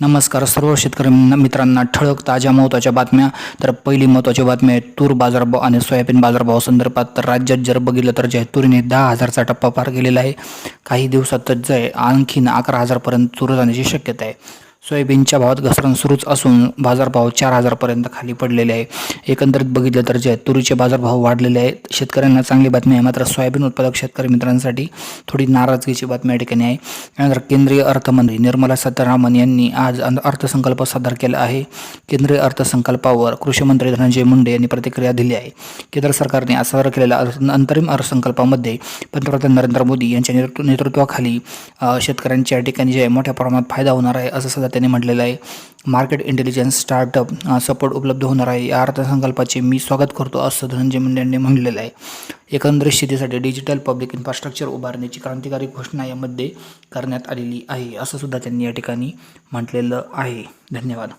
नमस्कार सर्व शेतकरी मित्रांना ठळक ताज्या महत्त्वाच्या बातम्या. तर पहिली महत्त्वाची बातमी आहे तूर बाजारभाव आणि सोयाबीन बाजारभाव संदर्भात. तर राज्यात जर बघितलं तर जे आहे तुरीने दहा हजारचा टप्पा पार केलेला आहे. काही दिवसातच जे आणखीन अकरा हजारपर्यंत तूर जाण्याची शक्यता आहे. सोयाबीनच्या भावात घसरण सुरूच असून बाजारभाव चार हजारपर्यंत खाली पडलेले आहे. एकंदरीत बघितलं तर जे तुरीचे बाजारभाव वाढलेले आहेत. शेतकऱ्यांना चांगली बातमी आहे मात्र सोयाबीन उत्पादक शेतकरी मित्रांसाठी थोडी नाराजगीची बातमी या ठिकाणी आहे. केंद्रीय अर्थमंत्री निर्मला सीतारामन यांनी आज अर्थसंकल्प सादर केला आहे. केंद्रीय अर्थसंकल्पावर कृषीमंत्री धनंजय मुंडे यांनी प्रतिक्रिया दिली आहे. केंद्र सरकारने आज सादर केलेल्या अर्थ- अंतरिम अर्थसंकल्पामध्ये पंतप्रधान नरेंद्र मोदी यांच्या नेतृत्वाखाली शेतकऱ्यांच्या या ठिकाणी जे मोठ्या प्रमाणात फायदा होणार आहे असं सुद्धा त्यांनी म्हटलेलं आहे. मार्केट इंटेलिजन्स स्टार्टअप सपोर्ट उपलब्ध होणार आहे. या अर्थसंकल्पाचे मी स्वागत करतो असं धनंजय मुंडे यांनी म्हणलेलं आहे. एकंदरीत शेतीसाठी डिजिटल पब्लिक इन्फ्रास्ट्रक्चर उभारण्याची क्रांतिकारी घोषणा यामध्ये करण्यात आलेली आहे असं सुद्धा त्यांनी या ठिकाणी म्हटलेलं आहे. धन्यवाद.